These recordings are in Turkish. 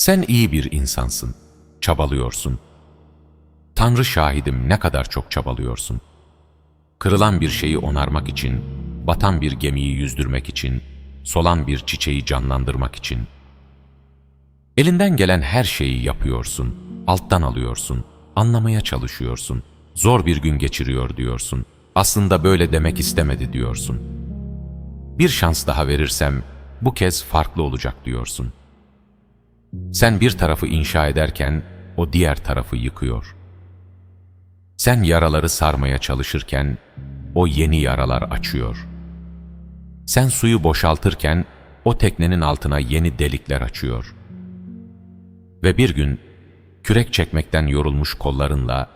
Sen iyi bir insansın, çabalıyorsun. Tanrı şahidim ne kadar çok çabalıyorsun. Kırılan bir şeyi onarmak için, batan bir gemiyi yüzdürmek için, solan bir çiçeği canlandırmak için. Elinden gelen her şeyi yapıyorsun, alttan alıyorsun, anlamaya çalışıyorsun. Zor bir gün geçiriyor diyorsun. Aslında böyle demek istemedi diyorsun. Bir şans daha verirsem bu kez farklı olacak diyorsun. Sen bir tarafı inşa ederken o diğer tarafı yıkıyor. Sen yaraları sarmaya çalışırken o yeni yaralar açıyor. Sen suyu boşaltırken o teknenin altına yeni delikler açıyor. Ve bir gün kürek çekmekten yorulmuş kollarınla,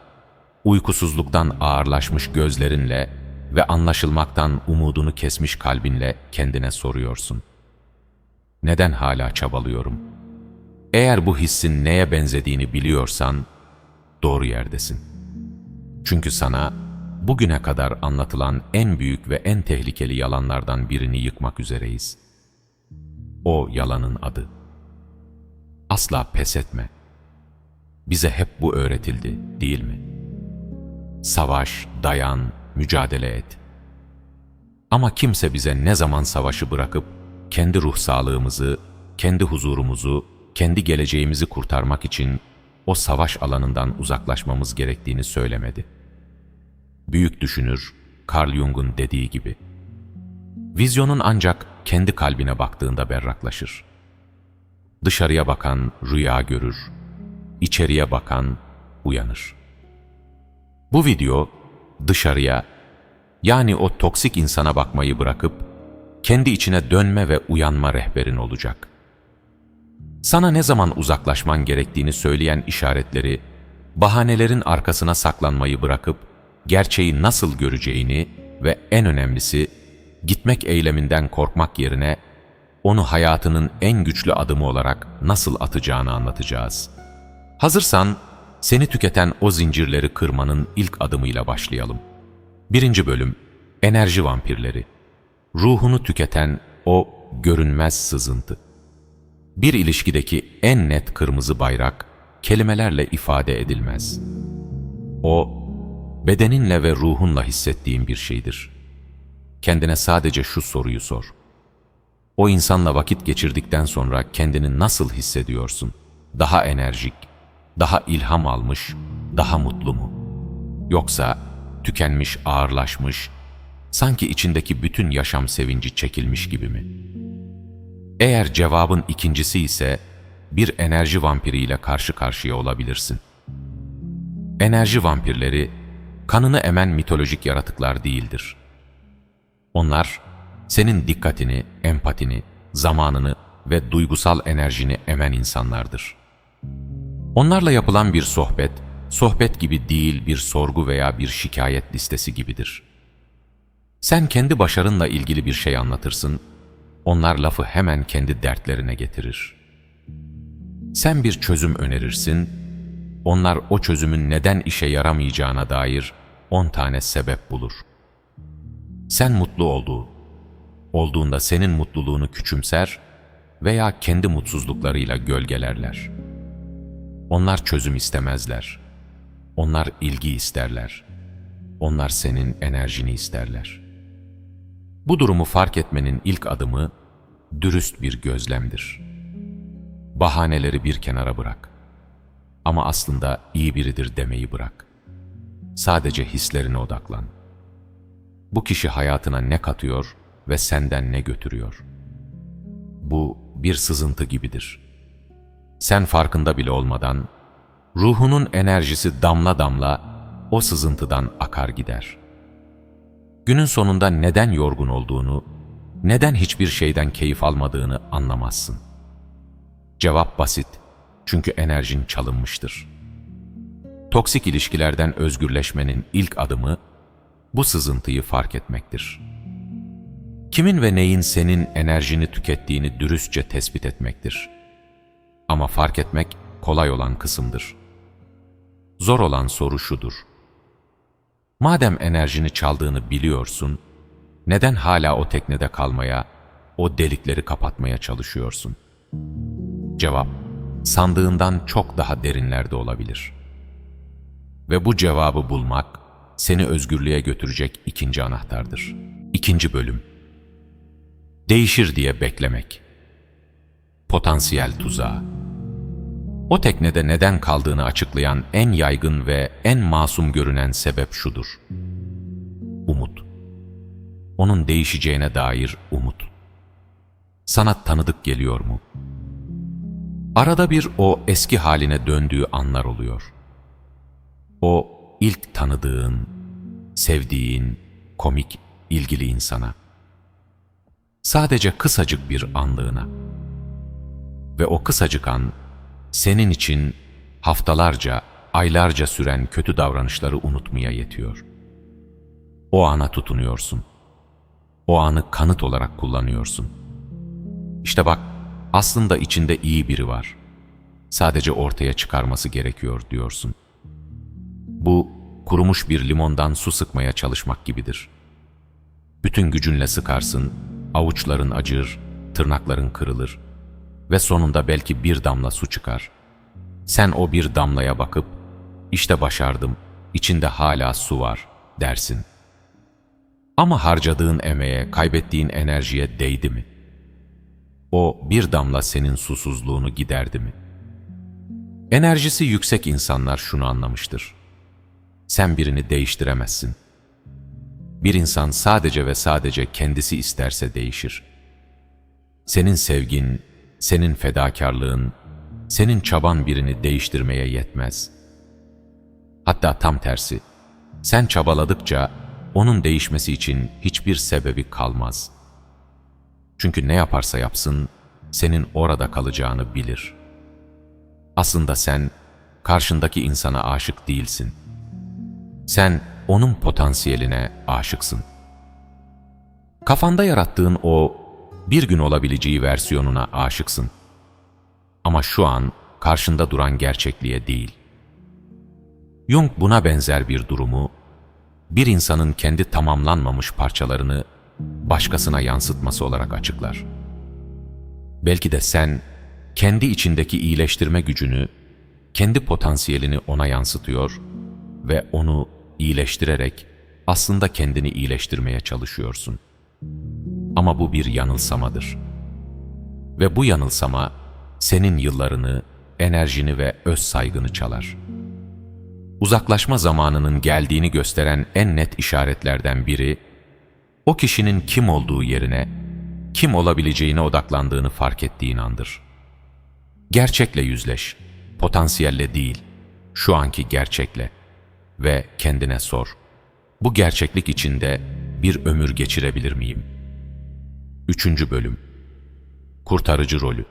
uykusuzluktan ağırlaşmış gözlerinle ve anlaşılmaktan umudunu kesmiş kalbinle kendine soruyorsun. Neden hala çabalıyorum? Eğer bu hissin neye benzediğini biliyorsan, doğru yerdesin. Çünkü sana bugüne kadar anlatılan en büyük ve en tehlikeli yalanlardan birini yıkmak üzereyiz. O yalanın adı. Asla pes etme. Bize hep bu öğretildi, değil mi? Savaş, dayan, mücadele et. Ama kimse bize ne zaman savaşı bırakıp kendi ruh sağlığımızı, kendi huzurumuzu, kendi geleceğimizi kurtarmak için o savaş alanından uzaklaşmamız gerektiğini söylemedi. Büyük düşünür Carl Jung'un dediği gibi, vizyonun ancak kendi kalbine baktığında berraklaşır. Dışarıya bakan rüya görür, içeriye bakan uyanır. Bu video dışarıya, yani o toksik insana bakmayı bırakıp, kendi içine dönme ve uyanma rehberin olacak. Sana ne zaman uzaklaşman gerektiğini söyleyen işaretleri, bahanelerin arkasına saklanmayı bırakıp, gerçeği nasıl göreceğini ve en önemlisi, gitmek eyleminden korkmak yerine, onu hayatının en güçlü adımı olarak nasıl atacağını anlatacağız. Hazırsan, seni tüketen o zincirleri kırmanın ilk adımıyla başlayalım. Birinci bölüm, enerji vampirleri. Ruhunu tüketen o görünmez sızıntı. Bir ilişkideki en net kırmızı bayrak, kelimelerle ifade edilmez. O, bedeninle ve ruhunla hissettiğin bir şeydir. Kendine sadece şu soruyu sor. O insanla vakit geçirdikten sonra kendini nasıl hissediyorsun? Daha enerjik, daha ilham almış, daha mutlu mu? Yoksa tükenmiş, ağırlaşmış, sanki içindeki bütün yaşam sevinci çekilmiş gibi mi? Eğer cevabın ikincisi ise bir enerji vampiriyle karşı karşıya olabilirsin. Enerji vampirleri kanını emen mitolojik yaratıklar değildir. Onlar senin dikkatini, empatini, zamanını ve duygusal enerjini emen insanlardır. Onlarla yapılan bir sohbet, sohbet gibi değil bir sorgu veya bir şikayet listesi gibidir. Sen kendi başarınla ilgili bir şey anlatırsın, onlar lafı hemen kendi dertlerine getirir. Sen bir çözüm önerirsin, onlar o çözümün neden işe yaramayacağına dair on tane sebep bulur. Sen mutlu olduğu, olduğunda senin mutluluğunu küçümser veya kendi mutsuzluklarıyla gölgelerler. Onlar çözüm istemezler. Onlar ilgi isterler. Onlar senin enerjini isterler. Bu durumu fark etmenin ilk adımı dürüst bir gözlemdir. Bahaneleri bir kenara bırak. Ama aslında iyi biridir demeyi bırak. Sadece hislerine odaklan. Bu kişi hayatına ne katıyor ve senden ne götürüyor? Bu bir sızıntı gibidir. Sen farkında bile olmadan, ruhunun enerjisi damla damla o sızıntıdan akar gider. Günün sonunda neden yorgun olduğunu, neden hiçbir şeyden keyif almadığını anlamazsın. Cevap basit, çünkü enerjin çalınmıştır. Toksik ilişkilerden özgürleşmenin ilk adımı, bu sızıntıyı fark etmektir. Kimin ve neyin senin enerjini tükettiğini dürüstçe tespit etmektir. Ama fark etmek kolay olan kısımdır. Zor olan soru şudur. Madem enerjini çaldığını biliyorsun, neden hala o teknede kalmaya, o delikleri kapatmaya çalışıyorsun? Cevap, sandığından çok daha derinlerde olabilir. Ve bu cevabı bulmak seni özgürlüğe götürecek ikinci anahtardır. İkinci bölüm. Değişir diye beklemek. Potansiyel tuzağı. O teknede neden kaldığını açıklayan en yaygın ve en masum görünen sebep şudur. Umut. Onun değişeceğine dair umut. Sana tanıdık geliyor mu? Arada bir o eski haline döndüğü anlar oluyor. O ilk tanıdığın, sevdiğin, komik, ilgili insana. Sadece kısacık bir anlığına. Ve o kısacık an, senin için haftalarca, aylarca süren kötü davranışları unutmaya yetiyor. O ana tutunuyorsun. O anı kanıt olarak kullanıyorsun. İşte bak, aslında içinde iyi biri var. Sadece ortaya çıkarması gerekiyor diyorsun. Bu, kurumuş bir limondan su sıkmaya çalışmak gibidir. Bütün gücünle sıkarsın, avuçların acır, tırnakların kırılır ve sonunda belki bir damla su çıkar. Sen o bir damlaya bakıp, işte başardım, içinde hala su var dersin. Ama harcadığın emeğe, kaybettiğin enerjiye değdi mi? O bir damla senin susuzluğunu giderdi mi? Enerjisi yüksek insanlar şunu anlamıştır. Sen birini değiştiremezsin. Bir insan sadece ve sadece kendisi isterse değişir. Senin sevgin, senin fedakarlığın, senin çaban birini değiştirmeye yetmez. Hatta tam tersi, sen çabaladıkça onun değişmesi için hiçbir sebebi kalmaz. Çünkü ne yaparsa yapsın, senin orada kalacağını bilir. Aslında sen, karşındaki insana aşık değilsin. Sen, onun potansiyeline aşıksın. Kafanda yarattığın o bir gün olabileceği versiyonuna aşıksın. Ama şu an karşında duran gerçekliğe değil. Jung buna benzer bir durumu, bir insanın kendi tamamlanmamış parçalarını başkasına yansıtması olarak açıklar. Belki de sen kendi içindeki iyileştirme gücünü, kendi potansiyelini ona yansıtıyor ve onu iyileştirerek aslında kendini iyileştirmeye çalışıyorsun. Ama bu bir yanılsamadır. Ve bu yanılsama senin yıllarını, enerjini ve öz saygını çalar. Uzaklaşma zamanının geldiğini gösteren en net işaretlerden biri, o kişinin kim olduğu yerine, kim olabileceğine odaklandığını fark ettiğin andır. Gerçekle yüzleş, potansiyelle değil, şu anki gerçekle ve kendine sor. Bu gerçeklik içinde bir ömür geçirebilir miyim? Üçüncü bölüm Kurtarıcı rolü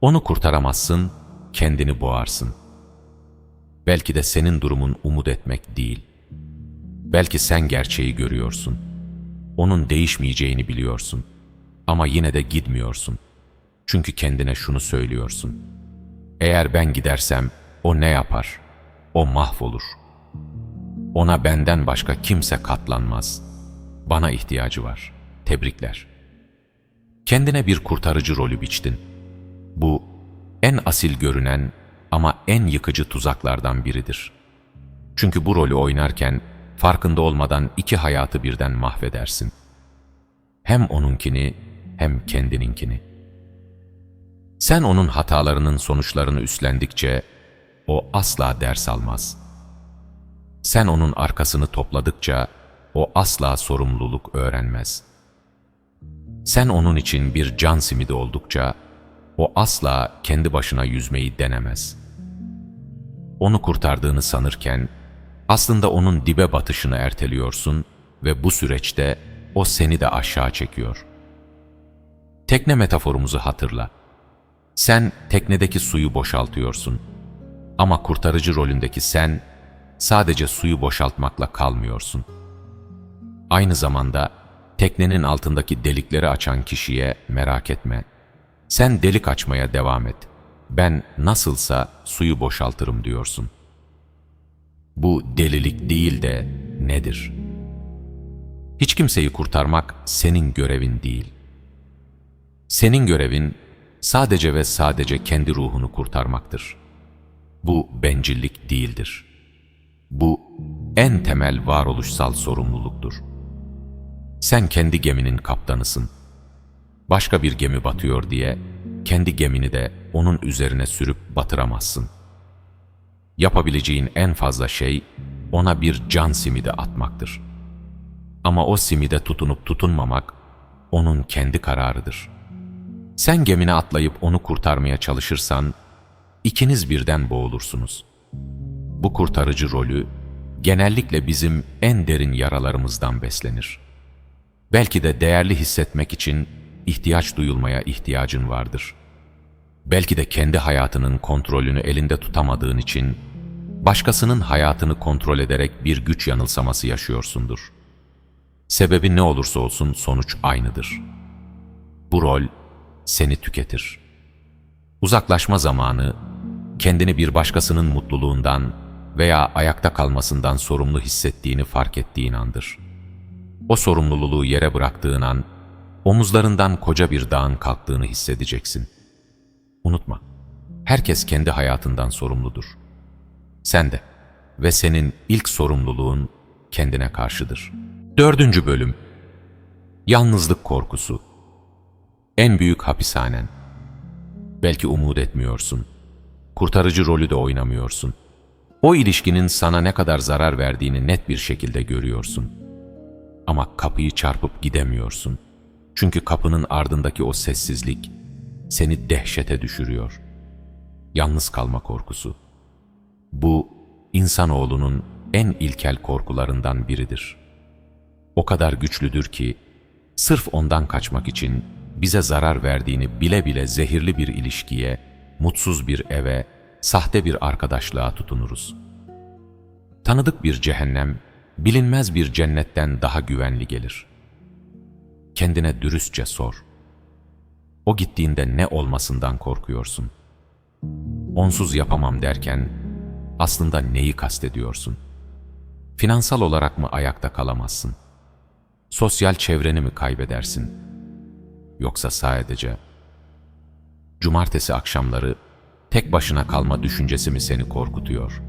Onu kurtaramazsın, kendini boğarsın. Belki de senin durumun umut etmek değil. Belki sen gerçeği görüyorsun. Onun değişmeyeceğini biliyorsun. Ama yine de gitmiyorsun. Çünkü kendine şunu söylüyorsun. Eğer ben gidersem o ne yapar? O mahvolur. Ona benden başka kimse katlanmaz. Bana ihtiyacı var. Tebrikler. Kendine bir kurtarıcı rolü biçtin. Bu en asil görünen ama en yıkıcı tuzaklardan biridir. Çünkü bu rolü oynarken farkında olmadan iki hayatı birden mahvedersin. Hem onunkini hem kendininkini. Sen onun hatalarının sonuçlarını üstlendikçe o asla ders almaz. Sen onun arkasını topladıkça o asla sorumluluk öğrenmez. Sen onun için bir can simidi oldukça o asla kendi başına yüzmeyi denemez. Onu kurtardığını sanırken aslında onun dibe batışını erteliyorsun ve bu süreçte o seni de aşağı çekiyor. Tekne metaforumuzu hatırla. Sen teknedeki suyu boşaltıyorsun. Ama kurtarıcı rolündeki sen sadece suyu boşaltmakla kalmıyorsun. Aynı zamanda teknenin altındaki delikleri açan kişiye merak etme. Sen delik açmaya devam et. Ben nasılsa suyu boşaltırım diyorsun. Bu delilik değil de nedir? Hiç kimseyi kurtarmak senin görevin değil. Senin görevin sadece ve sadece kendi ruhunu kurtarmaktır. Bu bencillik değildir. Bu en temel varoluşsal sorumluluktur. Sen kendi geminin kaptanısın. Başka bir gemi batıyor diye kendi gemini de onun üzerine sürüp batıramazsın. Yapabileceğin en fazla şey ona bir can simidi atmaktır. Ama o simide tutunup tutunmamak onun kendi kararıdır. Sen gemine atlayıp onu kurtarmaya çalışırsan ikiniz birden boğulursunuz. Bu kurtarıcı rolü genellikle bizim en derin yaralarımızdan beslenir. Belki de değerli hissetmek için ihtiyaç duyulmaya ihtiyacın vardır. Belki de kendi hayatının kontrolünü elinde tutamadığın için başkasının hayatını kontrol ederek bir güç yanılsaması yaşıyorsundur. Sebebi ne olursa olsun sonuç aynıdır. Bu rol seni tüketir. Uzaklaşma zamanı kendini bir başkasının mutluluğundan veya ayakta kalmasından sorumlu hissettiğini fark ettiğin andır. O sorumluluğu yere bıraktığın an, omuzlarından koca bir dağın kalktığını hissedeceksin. Unutma, herkes kendi hayatından sorumludur. Sen de ve senin ilk sorumluluğun kendine karşıdır. Dördüncü bölüm Yalnızlık korkusu En büyük hapishanen Belki umut etmiyorsun. Kurtarıcı rolü de oynamıyorsun. O ilişkinin sana ne kadar zarar verdiğini net bir şekilde görüyorsun. Ama kapıyı çarpıp gidemiyorsun. Çünkü kapının ardındaki o sessizlik seni dehşete düşürüyor. Yalnız kalma korkusu. Bu insanoğlunun en ilkel korkularından biridir. O kadar güçlüdür ki sırf ondan kaçmak için bize zarar verdiğini bile bile zehirli bir ilişkiye, mutsuz bir eve, sahte bir arkadaşlığa tutunuruz. Tanıdık bir cehennem, bilinmez bir cennetten daha güvenli gelir. Kendine dürüstçe sor. O gittiğinde ne olmasından korkuyorsun? Onsuz yapamam derken aslında neyi kastediyorsun? Finansal olarak mı ayakta kalamazsın? Sosyal çevreni mi kaybedersin? Yoksa sadece cumartesi akşamları tek başına kalma düşüncesi mi seni korkutuyor?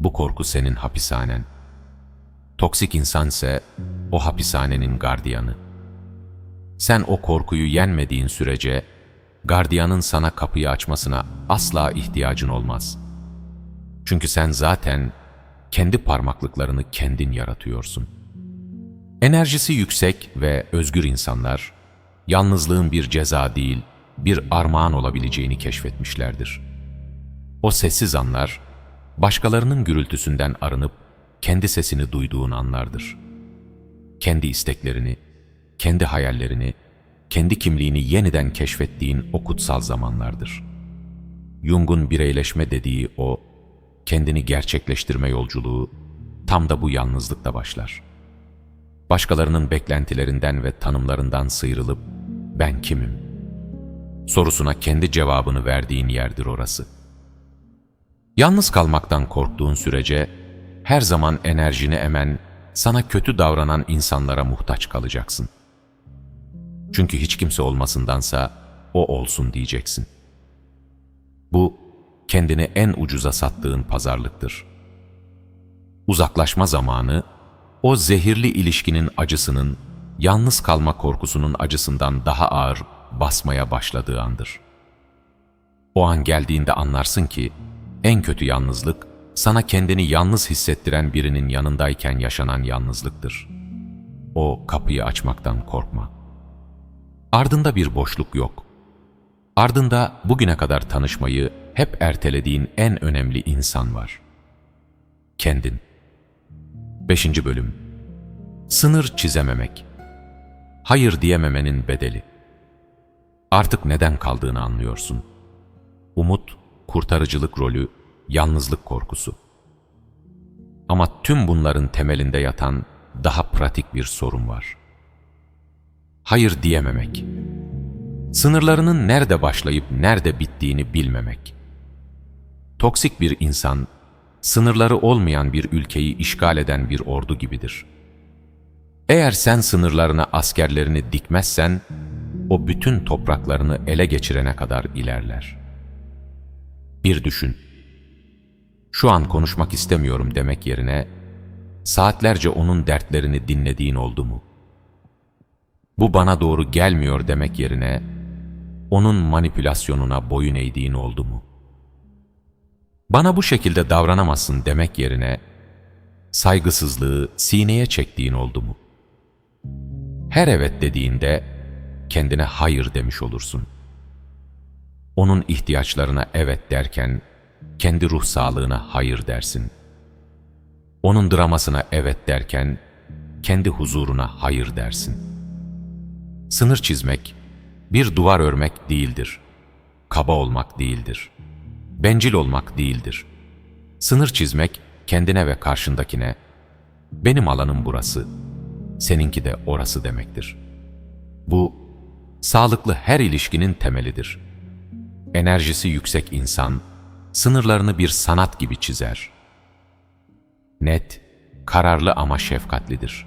Bu korku senin hapishanen. Toksik insanse o hapishanenin gardiyanı. Sen o korkuyu yenmediğin sürece gardiyanın sana kapıyı açmasına asla ihtiyacın olmaz. Çünkü sen zaten kendi parmaklıklarını kendin yaratıyorsun. Enerjisi yüksek ve özgür insanlar, yalnızlığın bir ceza değil, bir armağan olabileceğini keşfetmişlerdir. O sessiz anlar, başkalarının gürültüsünden arınıp kendi sesini duyduğun anlardır. Kendi isteklerini, kendi hayallerini, kendi kimliğini yeniden keşfettiğin o kutsal zamanlardır. Jung'un bireyleşme dediği o, kendini gerçekleştirme yolculuğu tam da bu yalnızlıkta başlar. Başkalarının beklentilerinden ve tanımlarından sıyrılıp ben kimim? Sorusuna kendi cevabını verdiğin yerdir orası. Yalnız kalmaktan korktuğun sürece her zaman enerjini emen, sana kötü davranan insanlara muhtaç kalacaksın. Çünkü hiç kimse olmasındansa o olsun diyeceksin. Bu kendini en ucuza sattığın pazarlıktır. Uzaklaşma zamanı, o zehirli ilişkinin acısının, yalnız kalma korkusunun acısından daha ağır basmaya başladığı andır. O an geldiğinde anlarsın ki, en kötü yalnızlık, sana kendini yalnız hissettiren birinin yanındayken yaşanan yalnızlıktır. O kapıyı açmaktan korkma. Ardında bir boşluk yok. Ardında bugüne kadar tanışmayı hep ertelediğin en önemli insan var. Kendin. 5. Bölüm Sınır çizememek Hayır diyememenin bedeli Artık neden kaldığını anlıyorsun. Umut, kurtarıcılık rolü, yalnızlık korkusu. Ama tüm bunların temelinde yatan daha pratik bir sorun var. Hayır diyememek. Sınırlarının nerede başlayıp nerede bittiğini bilmemek. Toksik bir insan, sınırları olmayan bir ülkeyi işgal eden bir ordu gibidir. Eğer sen sınırlarına askerlerini dikmezsen, o bütün topraklarını ele geçirene kadar ilerler. Bir düşün. Şu an konuşmak istemiyorum demek yerine saatlerce onun dertlerini dinlediğin oldu mu? Bu bana doğru gelmiyor demek yerine onun manipülasyonuna boyun eğdiğin oldu mu? Bana bu şekilde davranamazsın demek yerine saygısızlığı sineye çektiğin oldu mu? Her evet dediğinde kendine hayır demiş olursun. Onun ihtiyaçlarına evet derken kendi ruh sağlığına hayır dersin. Onun dramasına evet derken kendi huzuruna hayır dersin. Sınır çizmek, bir duvar örmek değildir. Kaba olmak değildir. Bencil olmak değildir. Sınır çizmek kendine ve karşındakine benim alanım burası, seninki de orası demektir. Bu sağlıklı her ilişkinin temelidir. Enerjisi yüksek insan sınırlarını bir sanat gibi çizer. Net, kararlı ama şefkatlidir.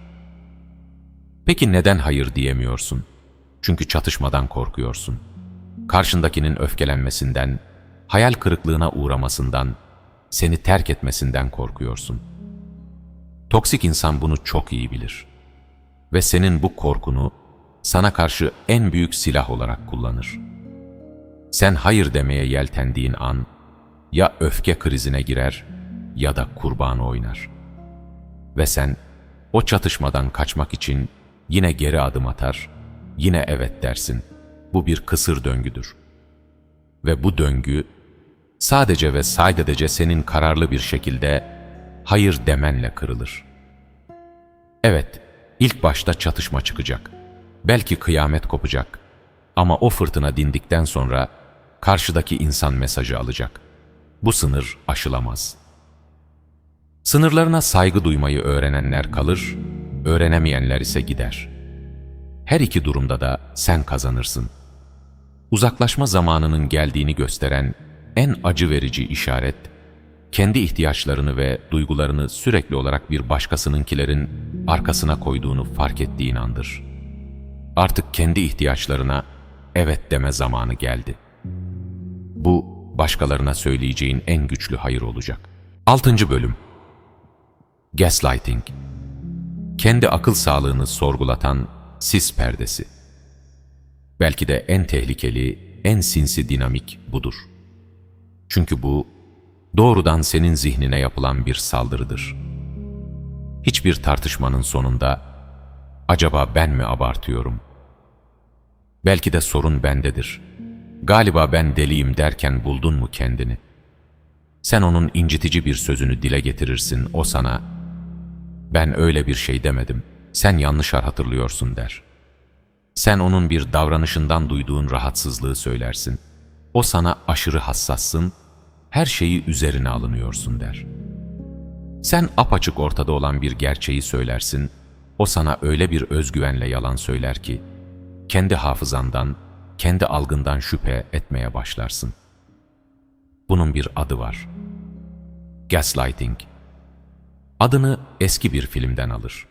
Peki neden hayır diyemiyorsun? Çünkü çatışmadan korkuyorsun. Karşındakinin öfkelenmesinden, hayal kırıklığına uğramasından, seni terk etmesinden korkuyorsun. Toksik insan bunu çok iyi bilir. Ve senin bu korkunu sana karşı en büyük silah olarak kullanır. Sen hayır demeye yeltendiğin an, ya öfke krizine girer ya da kurbanı oynar. Ve sen o çatışmadan kaçmak için yine geri adım atar, yine evet dersin. Bu bir kısır döngüdür. Ve bu döngü sadece ve sadece senin kararlı bir şekilde hayır demenle kırılır. Evet, ilk başta çatışma çıkacak. Belki kıyamet kopacak. Ama o fırtına dindikten sonra karşıdaki insan mesajı alacak. Bu sınır aşılamaz. Sınırlarına saygı duymayı öğrenenler kalır, öğrenemeyenler ise gider. Her iki durumda da sen kazanırsın. Uzaklaşma zamanının geldiğini gösteren en acı verici işaret, kendi ihtiyaçlarını ve duygularını sürekli olarak bir başkasınınkilerin arkasına koyduğunu fark ettiğin andır. Artık kendi ihtiyaçlarına evet deme zamanı geldi. Bu, başkalarına söyleyeceğin en güçlü hayır olacak. 6. Bölüm Gaslighting Kendi akıl sağlığını sorgulatan sis perdesi. Belki de en tehlikeli, en sinsi dinamik budur. Çünkü bu, doğrudan senin zihnine yapılan bir saldırıdır. Hiçbir tartışmanın sonunda, acaba ben mi abartıyorum? Belki de sorun bendedir. Galiba ben deliyim derken buldun mu kendini? Sen onun incitici bir sözünü dile getirirsin, o sana, ben öyle bir şey demedim, sen yanlış hatırlıyorsun der. Sen onun bir davranışından duyduğun rahatsızlığı söylersin. O sana aşırı hassassın, her şeyi üzerine alınıyorsun der. Sen apaçık ortada olan bir gerçeği söylersin, o sana öyle bir özgüvenle yalan söyler ki, kendi hafızandan, kendi algından şüphe etmeye başlarsın. Bunun bir adı var. Gaslighting. Adını eski bir filmden alır.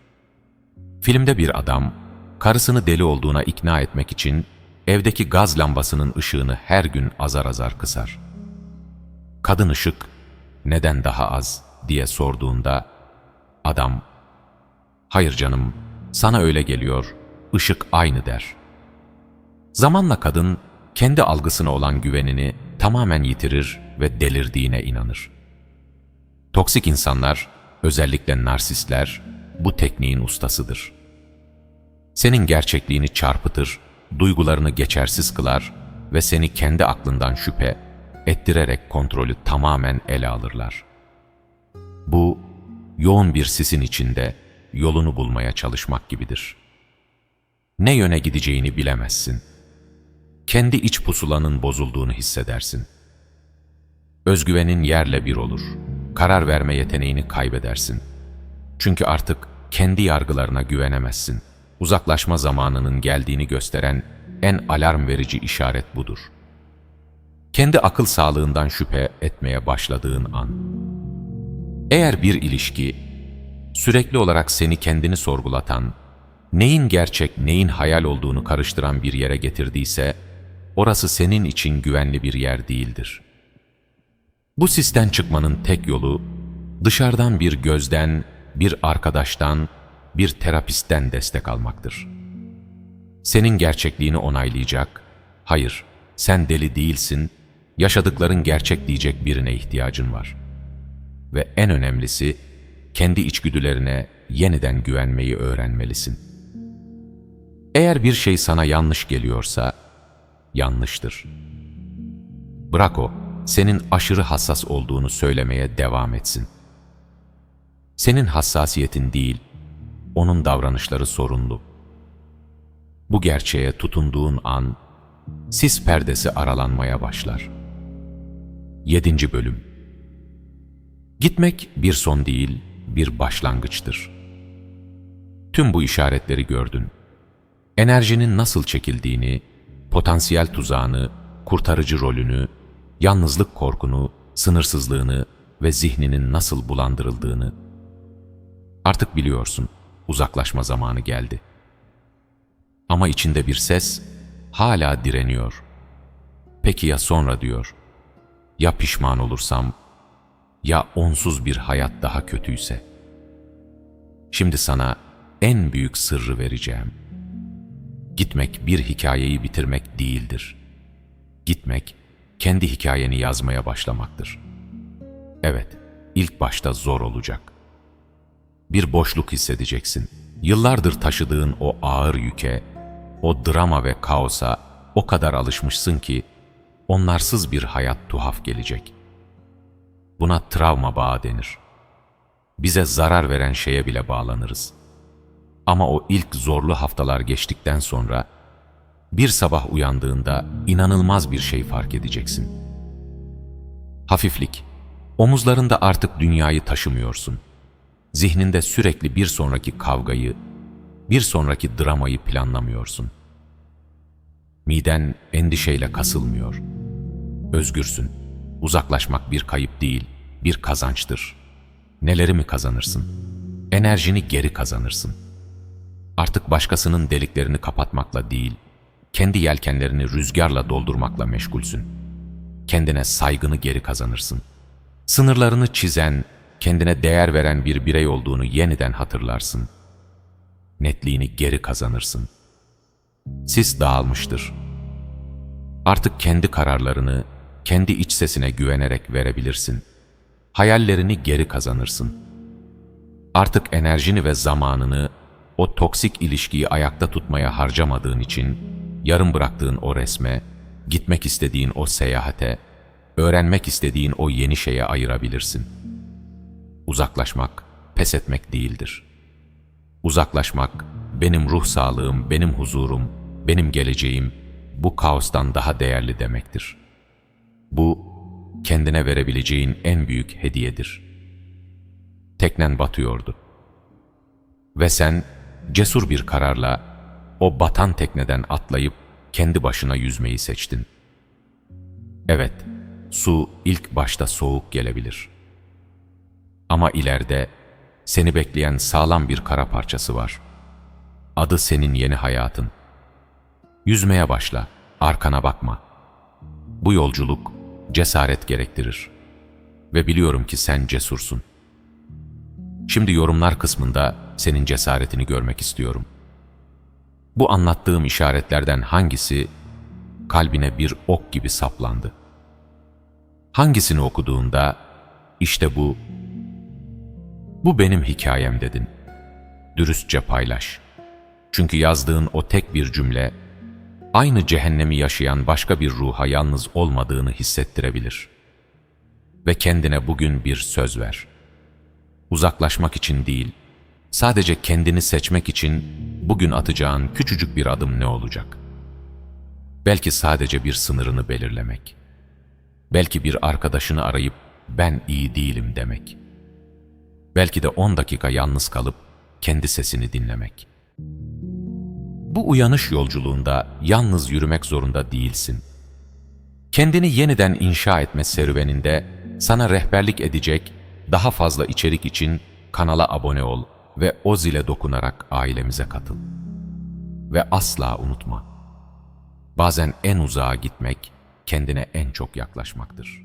Filmde bir adam, karısını deli olduğuna ikna etmek için evdeki gaz lambasının ışığını her gün azar azar kısar. Kadın ışık, neden daha az diye sorduğunda, adam, hayır canım, sana öyle geliyor, ışık aynı der. Zamanla kadın, kendi algısına olan güvenini tamamen yitirir ve delirdiğine inanır. Toksik insanlar, özellikle narsistler, bu tekniğin ustasıdır. Senin gerçekliğini çarpıtır, duygularını geçersiz kılar ve seni kendi aklından şüphe ettirerek kontrolü tamamen ele alırlar. Bu, yoğun bir sisin içinde yolunu bulmaya çalışmak gibidir. Ne yöne gideceğini bilemezsin. Kendi iç pusulanın bozulduğunu hissedersin. Özgüvenin yerle bir olur. Karar verme yeteneğini kaybedersin. Çünkü artık kendi yargılarına güvenemezsin. Uzaklaşma zamanının geldiğini gösteren en alarm verici işaret budur. Kendi akıl sağlığından şüphe etmeye başladığın an. Eğer bir ilişki sürekli olarak seni kendini sorgulatan, neyin gerçek, neyin hayal olduğunu karıştıran bir yere getirdiyse, orası senin için güvenli bir yer değildir. Bu sisten çıkmanın tek yolu, dışarıdan bir gözden, bir arkadaştan, bir terapistten destek almaktır. Senin gerçekliğini onaylayacak, hayır, sen deli değilsin, yaşadıkların gerçek diyecek birine ihtiyacın var. Ve en önemlisi, kendi içgüdülerine yeniden güvenmeyi öğrenmelisin. Eğer bir şey sana yanlış geliyorsa, yanlıştır. Bırak o, senin aşırı hassas olduğunu söylemeye devam etsin. Senin hassasiyetin değil, onun davranışları sorunlu. Bu gerçeğe tutunduğun an, sis perdesi aralanmaya başlar. 7. Bölüm Gitmek bir son değil, bir başlangıçtır. Tüm bu işaretleri gördün. Enerjinin nasıl çekildiğini, potansiyel tuzağını, kurtarıcı rolünü, yalnızlık korkunu, sınırsızlığını ve zihninin nasıl bulandırıldığını. Artık biliyorsun, uzaklaşma zamanı geldi. Ama içinde bir ses hala direniyor. Peki ya sonra diyor, ya pişman olursam, ya onsuz bir hayat daha kötüyse? Şimdi sana en büyük sırrı vereceğim. Gitmek bir hikayeyi bitirmek değildir. Gitmek, kendi hikayeni yazmaya başlamaktır. Evet, ilk başta zor olacak. Bir boşluk hissedeceksin. Yıllardır taşıdığın o ağır yüke, o drama ve kaosa o kadar alışmışsın ki, onlarsız bir hayat tuhaf gelecek. Buna travma bağı denir. Bize zarar veren şeye bile bağlanırız. Ama o ilk zorlu haftalar geçtikten sonra, bir sabah uyandığında inanılmaz bir şey fark edeceksin. Hafiflik. Omuzlarında artık dünyayı taşımıyorsun. Zihninde sürekli bir sonraki kavgayı, bir sonraki dramayı planlamıyorsun. Miden endişeyle kasılmıyor. Özgürsün. Uzaklaşmak bir kayıp değil, bir kazançtır. Neleri mi kazanırsın? Enerjini geri kazanırsın. Artık başkasının deliklerini kapatmakla değil, kendi yelkenlerini rüzgarla doldurmakla meşgulsün. Kendine saygını geri kazanırsın. Sınırlarını çizen, kendine değer veren bir birey olduğunu yeniden hatırlarsın. Netliğini geri kazanırsın. Sis dağılmıştır. Artık kendi kararlarını, kendi iç sesine güvenerek verebilirsin. Hayallerini geri kazanırsın. Artık enerjini ve zamanını o toksik ilişkiyi ayakta tutmaya harcamadığın için yarım bıraktığın o resme, gitmek istediğin o seyahate, öğrenmek istediğin o yeni şeye ayırabilirsin. Uzaklaşmak, pes etmek değildir. Uzaklaşmak, benim ruh sağlığım, benim huzurum, benim geleceğim, bu kaostan daha değerli demektir. Bu, kendine verebileceğin en büyük hediyedir. Teknen batıyordu. Ve sen, cesur bir kararla, o batan tekneden atlayıp kendi başına yüzmeyi seçtin. Evet, su ilk başta soğuk gelebilir. Ama ileride seni bekleyen sağlam bir kara parçası var. Adı senin yeni hayatın. Yüzmeye başla, arkana bakma. Bu yolculuk cesaret gerektirir. Ve biliyorum ki sen cesursun. Şimdi yorumlar kısmında senin cesaretini görmek istiyorum. Bu anlattığım işaretlerden hangisi kalbine bir ok gibi saplandı? Hangisini okuduğunda işte bu, bu benim hikayem dedin. Dürüstçe paylaş. Çünkü yazdığın o tek bir cümle, aynı cehennemi yaşayan başka bir ruha yalnız olmadığını hissettirebilir. Ve kendine bugün bir söz ver. Uzaklaşmak için değil, Sadece kendini seçmek için bugün atacağın küçücük bir adım ne olacak? Belki sadece bir sınırını belirlemek. Belki bir arkadaşını arayıp ben iyi değilim demek. Belki de 10 dakika yalnız kalıp kendi sesini dinlemek. Bu uyanış yolculuğunda yalnız yürümek zorunda değilsin. Kendini yeniden inşa etme serüveninde sana rehberlik edecek daha fazla içerik için kanala abone ol ve o zile dokunarak ailemize katıl. Ve asla unutma. Bazen en uzağa gitmek, kendine en çok yaklaşmaktır.''